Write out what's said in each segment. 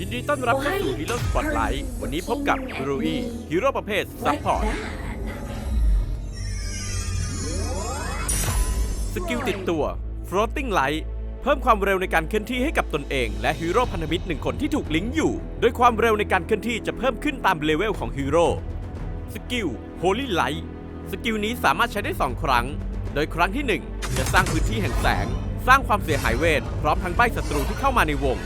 ยินดีต้อนรับเข้าสู่ฮีโร่สปอตไลท์วันนี้พบกับรูอีฮีโร่ประเภทซัพพอร์ต สกิลติดตัว floating light เพิ่มความเร็วในการเคลื่อนที่ให้กับตนเอง และฮีโร่พันธมิตรหนึ่งคนที่ถูกลิงก์อยู่ โดยความเร็วในการเคลื่อนที่จะเพิ่มขึ้นตามเลเวลของฮีโร่สกิล holy light สกิลนี้สามารถใช้ได้ 2 ครั้ง โดยครั้งที่ 1 จะสร้างพื้นที่แห่งแสง สร้างความเสียหายเวทพร้อมทั้งใบศัตรูที่เข้ามาในวง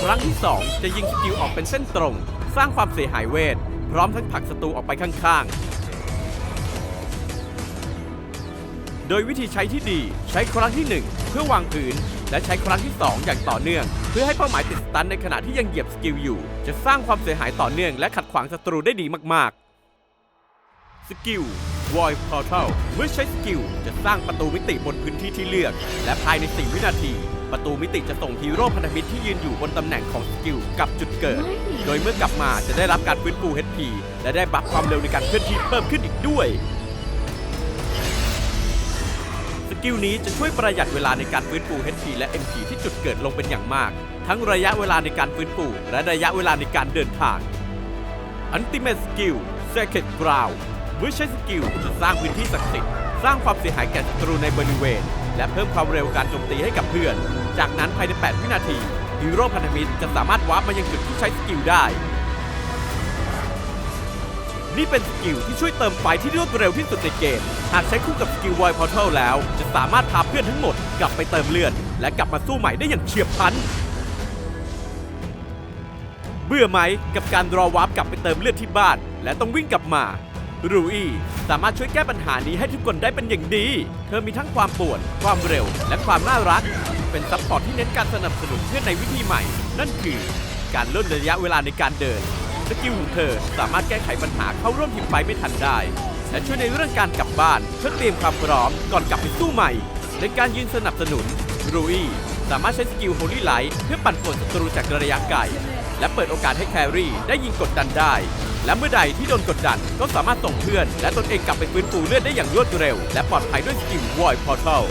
ครั้งที่ 2 จะยิงสกิลออกเป็นเส้นตรง สร้างความเสียหายเวทพร้อมทั้งผลักศัตรูออกไปข้างๆ โดยวิธีใช้ที่ดีใช้ครั้งที่ 1 เพื่อวางพื้น และใช้ครั้งที่ 2 อย่างต่อเนื่อง เพื่อให้เป้าหมายติดสตันในขณะที่ยังเหยียบสกิลอยู่ จะสร้างความเสียหายต่อเนื่อง และขัดขวางศัตรูได้ดีมากๆ สกิล Void Portal เมื่อใช้สกิล จะสร้างประตูมิติบนพื้นที่ที่เลือก และภายใน 4 วินาที ประตูมิติจะส่งฮีโร่พันธมิตรที่ยืนอยู่บนตำแหน่งของสกิลกลับจุดเกิด โดยเมื่อกลับมาจะได้รับการฟื้นฟู HP และได้บัฟความเร็วในการเคลื่อนที่เพิ่มขึ้นอีกด้วยสกิลนี้จะช่วยประหยัดเวลาในการฟื้นฟู HP และ MP ที่จุดเกิดลงเป็นอย่างมาก ทั้งระยะเวลาในการฟื้นฟูและระยะเวลาในการเดินทาง Ultimate Skill Sacred Ground เมื่อใช้สกิลจะสร้างพื้นที่ศักดิ์สิทธิ์สร้างความเสียหายแก่ศัตรูในบริเวณ และเพิ่มความเร็วการโจมตีให้กับเพื่อน จากนั้นภายใน 8 วินาทีฮีโร่พันธมิตรจะสามารถวาร์ปมายังจุดที่ใช้สกิลได้ นี่เป็นสกิลที่ช่วยเติมไฟที่รวดเร็วที่สุดในเกม หากใช้คู่กับสกิล Void Portal แล้ว จะสามารถพาเพื่อนทั้งหมดกลับไปเติมเลือด และกลับมาสู้ใหม่ได้อย่างเฉียบพลันเบื่อไหมกับการรอวาร์ปกลับไปเติมเลือดที่บ้าน และต้องวิ่งกลับมา รูอีสามารถช่วยแก้ปัญหานี้ให้ทุกคนได้เป็นอย่างดี เธอมีทั้งความปวดความเร็ว และความน่ารัก เป็นซัพพอร์ตที่เน้นการสนับสนุนเพื่อนในวิธีใหม่ นั่นคือ การลดระยะเวลาในการเดิน สกิลของเธอสามารถแก้ไขปัญหาเข้าร่วมทีมไฟไม่ทันได้ และช่วยในเรื่องการกลับบ้านเพื่อเตรียมความพร้อมก่อนกลับไปสู้ใหม่ ในการยืนสนับสนุนรูอีสามารถใช้สกิล Holy Light เพื่อปั่นป่วนศัตรูจากระยะไกลและเปิดโอกาสให้แครี่ได้ยิงกดดันได้ และเมื่อใดที่โดนกดดันก็สามารถส่งเพื่อน และตนเองกลับไปฟื้นฟูเลือดได้อย่างรวดเร็ว และปลอดภัยด้วยสกิล Void Portal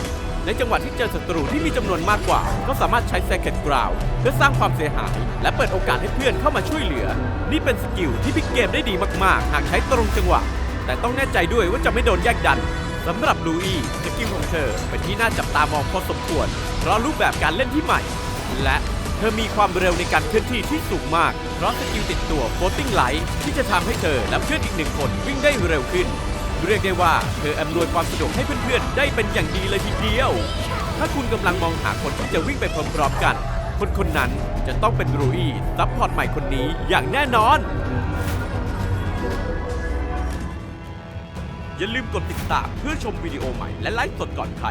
ในจังหวะที่เจอศัตรูที่มีจำนวนมากกว่า ก็สามารถใช้ Second Ground เพื่อสร้างความเสียหาย และเปิดโอกาสให้เพื่อนเข้ามาช่วยเหลือ นี่เป็นสกิลที่พลิกเกมได้ดีมากๆ หากใช้ตรงจังหวะ แต่ต้องแน่ใจด้วยว่าจะไม่โดนแยกดันสำหรับลูอีสกิลของเธอเป็นที่น่าจับตามองพอสมควรเพราะรูปแบบการเล่นที่ใหม่ และ เธอมีความเร็วในการเคลื่อนที่ที่สูงมาก เพราะสกิลติดตัว floating light ที่จะทำให้เธอและเพื่อนอีกหนึ่งคนวิ่งได้เร็วขึ้น เรียกได้ว่าเธออำนวยความสะดวกให้เพื่อนๆ ได้เป็นอย่างดีเลยทีเดียว ถ้าคุณกำลังมองหาคนที่จะวิ่งไปพร้อมๆกัน คนคนนั้นจะต้องเป็นรูอี้ซัพพอร์ตใหม่คนนี้อย่างแน่นอน อย่าลืมกดติดตามเพื่อชมวิดีโอใหม่และไลฟ์สดก่อนใคร